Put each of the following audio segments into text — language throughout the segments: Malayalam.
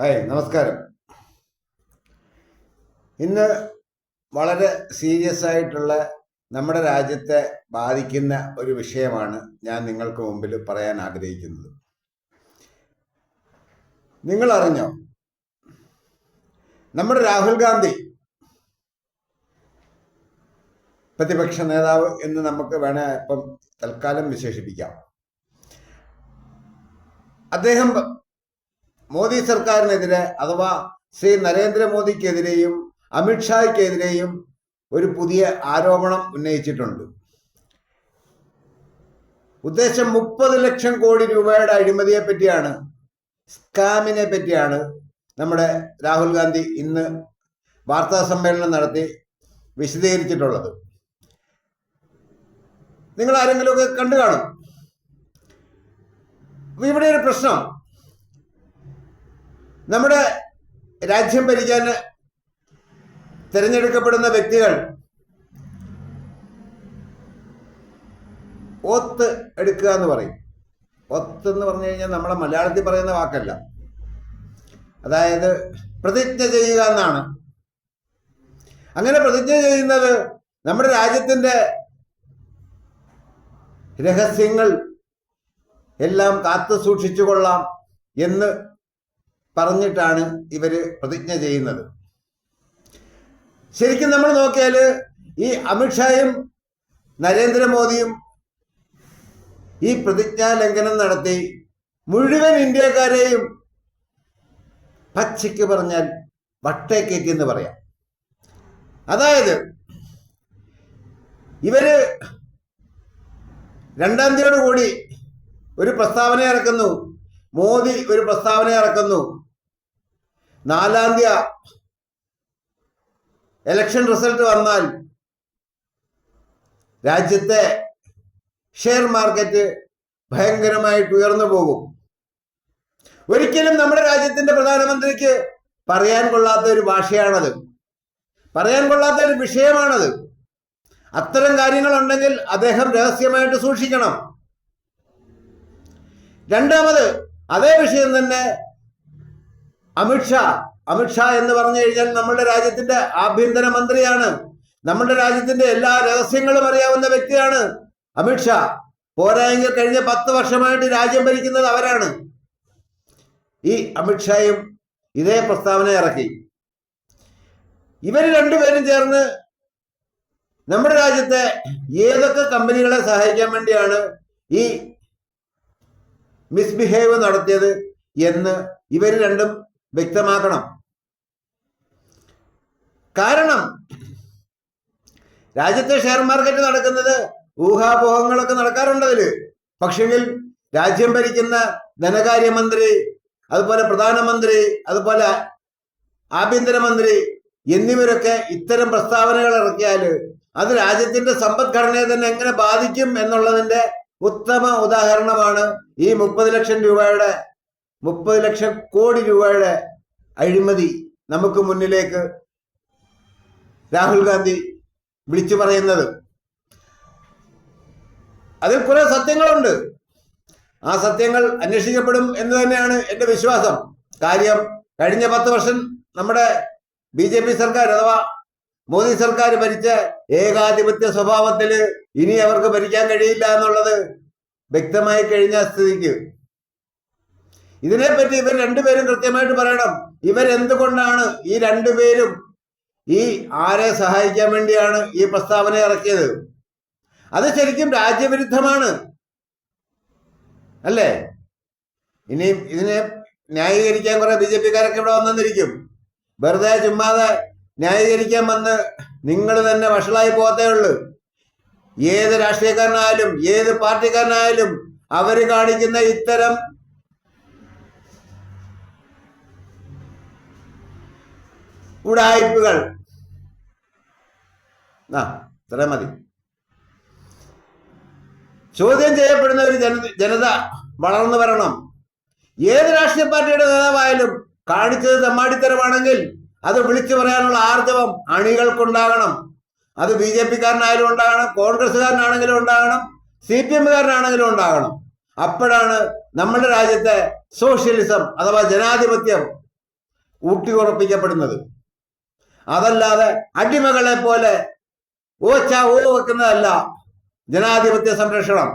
ഹായ് നമസ്കാരം. ഇന്ന് വളരെ സീരിയസ് ആയിട്ടുള്ള നമ്മുടെ രാജ്യത്തെ ബാധിക്കുന്ന ഒരു വിഷയമാണ് ഞാൻ നിങ്ങൾക്ക് മുമ്പിൽ പറയാൻ ആഗ്രഹിക്കുന്നത്. നിങ്ങൾ അറിഞ്ഞോ നമ്മുടെ രാഹുൽ ഗാന്ധി പ്രതിപക്ഷ നേതാവ് എന്ന് നമുക്ക് വേണേ ഇപ്പം തൽക്കാലം വിശേഷിപ്പിക്കാം. അദ്ദേഹം മോദി സർക്കാരിനെതിരെ അഥവാ ശ്രീ നരേന്ദ്രമോദിക്കെതിരെയും അമിത്ഷായ്ക്കെതിരെയും ഒരു പുതിയ ആരോപണം ഉന്നയിച്ചിട്ടുണ്ട്. ഉദ്ദേശം മുപ്പത് ലക്ഷം കോടി രൂപയുടെ അഴിമതിയെ പറ്റിയാണ് സ്കാമിനെ പറ്റിയാണ് നമ്മുടെ രാഹുൽ ഗാന്ധി ഇന്ന് വാർത്താ സമ്മേളനം നടത്തി വിശദീകരിച്ചിട്ടുള്ളത്. നിങ്ങൾ ആരെങ്കിലുമൊക്കെ കണ്ടു കാണും ഇവിടെ ഒരു പ്രശ്നം. നമ്മുടെ രാജ്യം ഭരിക്കാൻ തിരഞ്ഞെടുക്കപ്പെടുന്ന വ്യക്തികൾ ഒത്ത് എടുക്കുക എന്ന് പറയും. ഒത്ത് എന്ന് പറഞ്ഞു കഴിഞ്ഞാൽ നമ്മളെ മലയാളത്തിൽ പറയുന്ന വാക്കല്ല. അതായത് പ്രതിജ്ഞ ചെയ്യുക എന്നാണ്. അങ്ങനെ പ്രതിജ്ഞ ചെയ്യുന്നത് നമ്മുടെ രാജ്യത്തിന്റെ രഹസ്യങ്ങൾ എല്ലാം കാത്തു സൂക്ഷിച്ചു കൊള്ളാം എന്ന് പറഞ്ഞിട്ടാണ് ഇവർ പ്രതിജ്ഞ ചെയ്യുന്നത്. ശരിക്കും നമ്മൾ നോക്കിയാൽ ഈ അമിത്ഷായും നരേന്ദ്രമോദിയും ഈ പ്രതിജ്ഞാ ലംഘനം നടത്തി മുഴുവൻ ഇന്ത്യക്കാരെയും പച്ചയ്ക്ക് പറഞ്ഞാൽ വട്ടേക്കേറ്റി എന്ന് പറയാം. അതായത് ഇവർ രണ്ടാം തീയതിയോടുകൂടി ഒരു പ്രസ്താവന ഇറക്കുന്നു മോദി ഒരു പ്രസ്താവന ഇറക്കുന്നു നാലാം തീയതി ഇലക്ഷൻ റിസൾട്ട് വന്നാൽ രാജ്യത്തെ ഷെയർ മാർക്കറ്റ് ഭയങ്കരമായിട്ട് ഉയർന്നു പോകും. ഒരിക്കലും നമ്മുടെ രാജ്യത്തിന്റെ പ്രധാനമന്ത്രിക്ക് പറയാൻ കൊള്ളാത്ത ഒരു ഭാഷയാണത്. പറയാൻ കൊള്ളാത്ത ഒരു വിഷയമാണത്. അത്തരം കാര്യങ്ങളുണ്ടെങ്കിൽ അദ്ദേഹം രഹസ്യമായിട്ട് സൂക്ഷിക്കണം. രണ്ടാമത് അതേ വിഷയം തന്നെ അമിത്ഷാ അമിത്ഷാ എന്ന് പറഞ്ഞു കഴിഞ്ഞാൽ നമ്മുടെ രാജ്യത്തിന്റെ ആഭ്യന്തര മന്ത്രിയാണ്. നമ്മുടെ രാജ്യത്തിന്റെ എല്ലാ രഹസ്യങ്ങളും അറിയാവുന്ന വ്യക്തിയാണ് അമിത്ഷാ പോരായെങ്കിൽ കഴിഞ്ഞ പത്ത് വർഷമായിട്ട് രാജ്യം ഭരിക്കുന്നത് അവരാണ്. ഈ അമിത്ഷായും ഇതേ പ്രസ്താവന ഇറക്കി. ഇവർ രണ്ടുപേരും ചേർന്ന് നമ്മുടെ രാജ്യത്തെ ഏതൊക്കെ കമ്പനികളെ സഹായിക്കാൻ വേണ്ടിയാണ് ഈ മിസ്ബിഹേവ് നടത്തിയത് എന്ന് ഇവർ രണ്ടും വ്യക്തമാക്കണം. കാരണം രാജ്യത്തെ ഷെയർ മാർക്കറ്റ് നടക്കുന്നത് ഊഹാപോഹങ്ങളൊക്കെ നടക്കാറുണ്ട് അതിൽ. പക്ഷെങ്കിൽ രാജ്യം ഭരിക്കുന്ന ധനകാര്യമന്ത്രി അതുപോലെ പ്രധാനമന്ത്രി അതുപോലെ ആഭ്യന്തരമന്ത്രി എന്നിവരൊക്കെ ഇത്തരം പ്രസ്താവനകൾ ഇറക്കിയാൽ അത് രാജ്യത്തിന്റെ സമ്പദ്ഘടനയെ തന്നെ എങ്ങനെ ബാധിക്കും എന്നുള്ളതിന്റെ ഉത്തമ ഉദാഹരണമാണ് ഈ മുപ്പത് ലക്ഷം രൂപയുടെ മുപ്പത് ലക്ഷം കോടി രൂപയുടെ അഴിമതി നമുക്ക് മുന്നിലേക്ക് രാഹുൽ ഗാന്ധി വിളിച്ചു പറയുന്നത്. അതിൽ കുറെ സത്യങ്ങളുണ്ട്. ആ സത്യങ്ങൾ അന്വേഷിക്കപ്പെടും എന്ന് തന്നെയാണ് എന്റെ വിശ്വാസം. കാര്യം കഴിഞ്ഞ പത്ത് വർഷം നമ്മുടെ ബി ജെ പി സർക്കാർ അഥവാ മോദി സർക്കാർ ഭരിച്ച ഏകാധിപത്യ സ്വഭാവത്തിൽ ഇനി അവർക്ക് ഭരിക്കാൻ കഴിയില്ല എന്നുള്ളത് വ്യക്തമായി കഴിഞ്ഞ സ്ഥിതിക്ക് ഇതിനെപ്പറ്റി ഇവർ രണ്ടുപേരും കൃത്യമായിട്ട് പറയണം. ഇവരെന്തുകൊണ്ടാണ് ഈ രണ്ടുപേരും ഈ ആരെ സഹായിക്കാൻ വേണ്ടിയാണ് ഈ പ്രസ്താവന ഇറക്കിയത്? അത് ശരിക്കും രാജ്യവിരുദ്ധമാണ്. അല്ലേ? ഇനിയും ഇതിനെ ന്യായീകരിക്കാൻ കുറെ ബി ജെ പിക്കാരൊക്കെ ഇവിടെ വന്നെന്നിരിക്കും വെറുതെ ചുമ്മാതെ ന്യായീകരിക്കാൻ വന്ന് നിങ്ങൾ തന്നെ വഷളായി പോകത്തേ ഉള്ളൂ. ഏത് രാഷ്ട്രീയക്കാരനായാലും ഏത് പാർട്ടിക്കാരനായാലും അവർ കാണിക്കുന്ന ഇത്തരം ഉടായ്പകൾ. ഇത്ര മതി. ചോദ്യം ചെയ്യപ്പെടുന്ന ഒരു ജന ജനത വളർന്നു വരണം. ഏത് രാഷ്ട്രീയ പാർട്ടിയുടെ നേതാവായാലും കാണിച്ചത് തമ്മാടിത്തരമാണെങ്കിൽ അത് വിളിച്ചു പറയാനുള്ള ആർജവം അണികൾക്കുണ്ടാകണം. അത് ബി ജെ പിക്കാരനായാലും ഉണ്ടാകണം കോൺഗ്രസ്സുകാരനാണെങ്കിലും ഉണ്ടാകണം സി പി എമ്മുകാരനാണെങ്കിലും ഉണ്ടാകണം. അപ്പോഴാണ് നമ്മുടെ രാജ്യത്തെ സോഷ്യലിസം അഥവാ ജനാധിപത്യം ഊട്ടിയുറപ്പിക്കപ്പെടുന്നത്. അതല്ലാതെ അടിമകളെ പോലെ ഓച്ച ഓ വെക്കുന്നതല്ല ജനാധിപത്യ സംരക്ഷണം.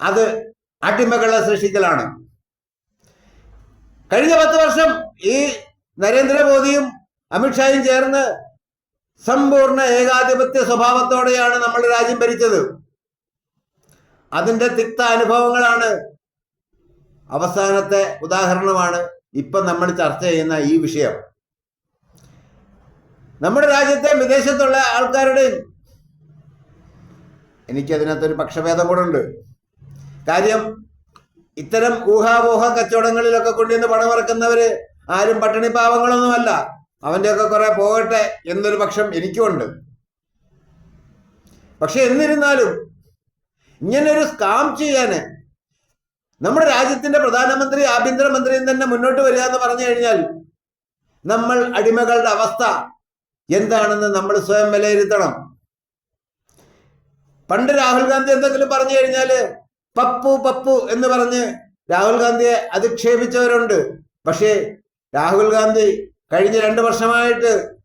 അത് അടിമകളെ സൃഷ്ടിക്കലാണ്. കഴിഞ്ഞ പത്ത് വർഷം ഈ നരേന്ദ്രമോദിയും അമിത്ഷായും ചേർന്ന് സമ്പൂർണ ഏകാധിപത്യ സ്വഭാവത്തോടെയാണ് നമ്മൾ രാജ്യം ഭരിച്ചത്. അതിന്റെ തിക്ത അനുഭവങ്ങളാണ് അവസാനത്തെ ഉദാഹരണമാണ് ഇപ്പൊ നമ്മൾ ചർച്ച ചെയ്യുന്ന ഈ വിഷയം. നമ്മുടെ രാജ്യത്തെ വിദേശത്തുള്ള ആൾക്കാരുടെയും എനിക്കതിനകത്തൊരു പക്ഷഭേദം കൂടെ ഉണ്ട്. കാര്യം ഇത്തരം ഊഹാപോഹ കച്ചവടങ്ങളിലൊക്കെ കൊണ്ടുവന്ന് പണമിറക്കുന്നവര് ആരും പട്ടിണി പാവങ്ങളൊന്നുമല്ല. അവന്റെയൊക്കെ കുറെ പോകട്ടെ എന്നൊരു പക്ഷം എനിക്കുമുണ്ട്. പക്ഷെ എന്നിരുന്നാലും ഇങ്ങനൊരു സ്കാം ചെയ്യാന് നമ്മുടെ രാജ്യത്തിന്റെ പ്രധാനമന്ത്രി ആഭ്യന്തരമന്ത്രിയും തന്നെ മുന്നോട്ട് വരിക എന്ന് പറഞ്ഞു കഴിഞ്ഞാൽ നമ്മൾ അടിമകളുടെ അവസ്ഥ എന്താണെന്ന് നമ്മൾ സ്വയം വിലയിരുത്തണം. പണ്ട് രാഹുൽ ഗാന്ധി എന്തെങ്കിലും പറഞ്ഞു കഴിഞ്ഞാൽ പപ്പു പപ്പു എന്ന് പറഞ്ഞ് രാഹുൽ ഗാന്ധിയെ അധിക്ഷേപിച്ചവരുണ്ട്. പക്ഷേ രാഹുൽ ഗാന്ധി കഴിഞ്ഞ രണ്ട് വർഷമായിട്ട്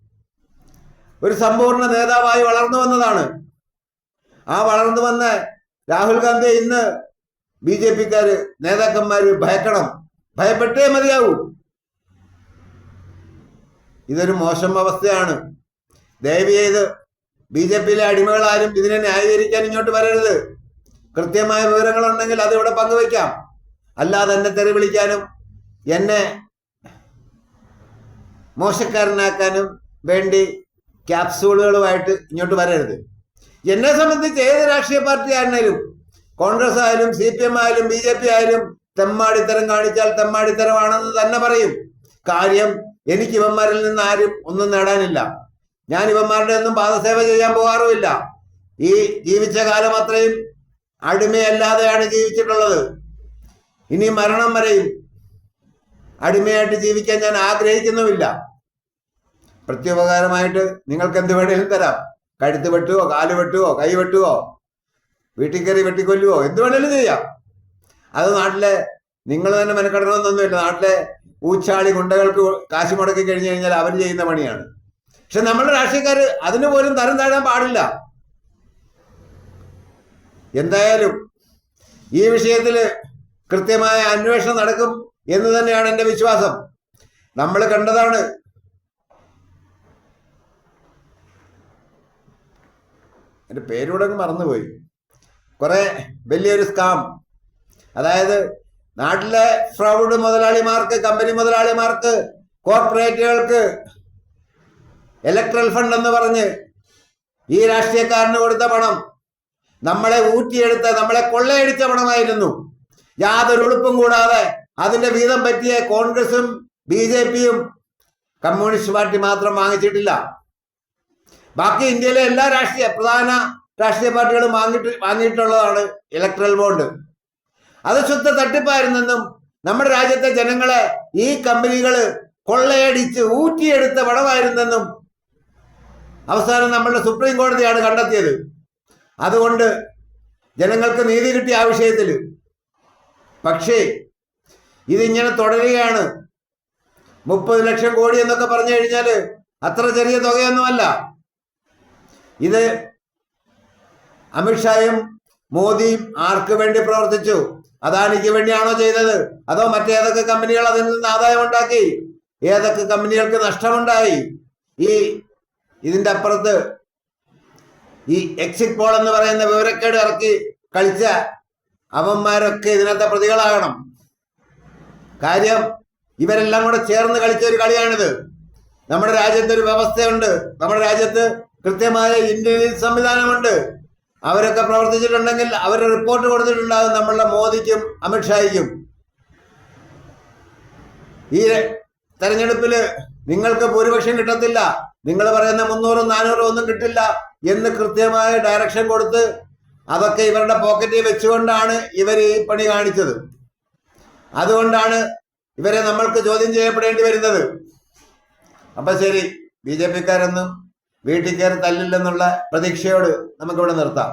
ഒരു സമ്പൂർണ നേതാവായി വളർന്നു വന്നതാണ്. ആ വളർന്നു വന്ന രാഹുൽ ഗാന്ധിയെ ഇന്ന് ബി ജെ പിക്കാര് നേതാക്കന്മാര് ഭയക്കണം. ഭയപ്പെട്ടേ മതിയാവൂ. ഇതൊരു മോശം അവസ്ഥയാണ്. ദയവ് ചെയ്ത് ബി ജെ പിയിലെ അടിമകളാരും ഇതിനെ ന്യായീകരിക്കാൻ ഇങ്ങോട്ട് വരരുത്. കൃത്യമായ വിവരങ്ങളുണ്ടെങ്കിൽ ഇവിടെ പങ്കുവയ്ക്കാം. അല്ലാതെ എന്നെ തെറി വിളിക്കാനും എന്നെ മോശക്കാരനാക്കാനും വേണ്ടി ക്യാപ്സൂളുകളുമായിട്ട് ഇങ്ങോട്ട് വരരുത്. എന്നെ സംബന്ധിച്ച് ഏത് രാഷ്ട്രീയ പാർട്ടി ആയിരുന്നാലും കോൺഗ്രസ് ആയാലും സി പി എം ആയാലും ബി ജെ പി ആയാലും തെമ്മാടിത്തരം കാണിച്ചാൽ തെമ്മാടിത്തരമാണെന്ന് തന്നെ പറയും. കാര്യം എനിക്ക് ഇവന്മാരിൽ നിന്ന് ആരും ഒന്നും നേടാനില്ല. ഞാൻ ഇവന്മാരുടെ ഒന്നും പാദസേവ ചെയ്യാൻ പോകാറുമില്ല. ഈ ജീവിച്ച കാലം അത്രയും അടിമയല്ലാതെയാണ് ജീവിച്ചിട്ടുള്ളത്. ഇനി മരണം വരെയും അടിമയായിട്ട് ജീവിക്കാൻ ഞാൻ ആഗ്രഹിക്കുന്നുമില്ല. പ്രത്യുപകാരമായിട്ട് നിങ്ങൾക്ക് എന്ത് വേണേലും തരാം. കഴുത്ത് വെട്ടുവോ കാൽ വെട്ടുവോ കൈ വെട്ടുവോ വീട്ടിൽ കയറി വെട്ടിക്കൊല്ലുവോ എന്ത് വേണേലും ചെയ്യാം. അത് നാട്ടിലെ നിങ്ങൾ തന്നെ മെനക്കെടണമെന്നൊന്നുമില്ല. നാട്ടിലെ ഊച്ചാളി ഗുണ്ടകൾക്ക് കാശ് മുടക്കി കഴിഞ്ഞു കഴിഞ്ഞാൽ അവർ ചെയ്യുന്ന പണിയാണ്. പക്ഷെ നമ്മുടെ രാഷ്ട്രീയക്കാർ അതിന് പോലും തരം താഴാൻ പാടില്ല. എന്തായാലും ഈ വിഷയത്തിൽ കൃത്യമായ അന്വേഷണം നടക്കും എന്ന് തന്നെയാണ് എന്റെ വിശ്വാസം. നമ്മൾ കണ്ടതാണ്. എന്റെ പേരൂടെ മറന്നുപോയി. കുറെ വലിയൊരു സ്കാം അതായത് നാട്ടിലെ ഫ്രൗഡ് മുതലാളിമാർക്ക് കമ്പനി മുതലാളിമാർക്ക് കോർപ്പറേറ്റുകൾക്ക് ഇലക്ട്രൽ ഫണ്ട് എന്ന് പറഞ്ഞ് ഈ രാഷ്ട്രീയക്കാരന് കൊടുത്ത പണം നമ്മളെ ഊറ്റിയെടുത്ത നമ്മളെ കൊള്ളയടിച്ച പണമായിരുന്നു. യാതൊരു ഉളുപ്പും കൂടാതെ അതിന്റെ വീതം പറ്റിയ കോൺഗ്രസും ബി ജെ പിയും കമ്മ്യൂണിസ്റ്റ് പാർട്ടി മാത്രം വാങ്ങിച്ചിട്ടില്ല. ബാക്കി ഇന്ത്യയിലെ എല്ലാ രാഷ്ട്രീയ പ്രധാന രാഷ്ട്രീയ പാർട്ടികളും വാങ്ങിട്ട് വാങ്ങിയിട്ടുള്ളതാണ് ഇലക്ട്രൽ ബോണ്ട് അത് ശുദ്ധ തട്ടിപ്പായിരുന്നെന്നും നമ്മുടെ രാജ്യത്തെ ജനങ്ങളെ ഈ കമ്പനികൾ കൊള്ളയടിച്ച് ഊറ്റിയെടുത്ത പണമായിരുന്നെന്നും അവസാനം നമ്മളുടെ സുപ്രീം കോടതിയാണ് കണ്ടെത്തിയത്. അതുകൊണ്ട് ജനങ്ങൾക്ക് നീതി കിട്ടിയ ആ വിഷയത്തിൽ. പക്ഷേ ഇതിങ്ങനെ തുടരുകയാണ്. മുപ്പത് ലക്ഷം കോടി എന്നൊക്കെ പറഞ്ഞു കഴിഞ്ഞാൽ അത്ര ചെറിയ തുകയൊന്നുമല്ല. ഇത് അമിത്ഷായും മോദിയും ആർക്ക് വേണ്ടി പ്രവർത്തിച്ചു? അദാനിക്ക് വേണ്ടിയാണോ ചെയ്തത്? അതോ മറ്റേതൊക്കെ കമ്പനികൾ അതിൽ നിന്ന് ആദായം ഉണ്ടാക്കി? ഏതൊക്കെ കമ്പനികൾക്ക് നഷ്ടമുണ്ടായി? ഈ ഇതിന്റെ അപ്പുറത്ത് ഈ എക്സിറ്റ് പോൾ എന്ന് പറയുന്ന വിവരക്കേട് ഇറക്കി കളിച്ച അവന്മാരൊക്കെ ഇതിനകത്തെ പ്രതികളാകണം. കാര്യം ഇവരെല്ലാം കൂടെ ചേർന്ന് കളിച്ച ഒരു കളിയാണിത്. നമ്മുടെ രാജ്യത്ത് ഒരു വ്യവസ്ഥയുണ്ട്. നമ്മുടെ രാജ്യത്ത് കൃത്യമായ ഇന്ത്യൻ സംവിധാനമുണ്ട്. അവരൊക്കെ പ്രവർത്തിച്ചിട്ടുണ്ടെങ്കിൽ അവർ റിപ്പോർട്ട് കൊടുത്തിട്ടുണ്ടാകും. നമ്മളുടെ മോദിക്കും അമിത്ഷായിക്കും. ഈ തെരഞ്ഞെടുപ്പിൽ നിങ്ങൾക്ക് ഭൂരിപക്ഷം കിട്ടത്തില്ല. നിങ്ങൾ പറയുന്ന മുന്നൂറും നാനൂറും ഒന്നും കിട്ടില്ല എന്ന് കൃത്യമായ ഡയറക്ഷൻ കൊടുത്ത് അതൊക്കെ ഇവരുടെ പോക്കറ്റിൽ വെച്ചുകൊണ്ടാണ് ഇവർ ഈ പണി കാണിച്ചത്. അതുകൊണ്ടാണ് ഇവരെ നമ്മൾക്ക് ചോദ്യം ചെയ്യപ്പെടേണ്ടി വരുന്നത്. അപ്പൊ ശരി ബി ജെ പിക്കാരൊന്നും വീട്ടിൽ കയറി തല്ലില്ലെന്നുള്ള പ്രതീക്ഷയോട് നമുക്കിവിടെ നിർത്താം.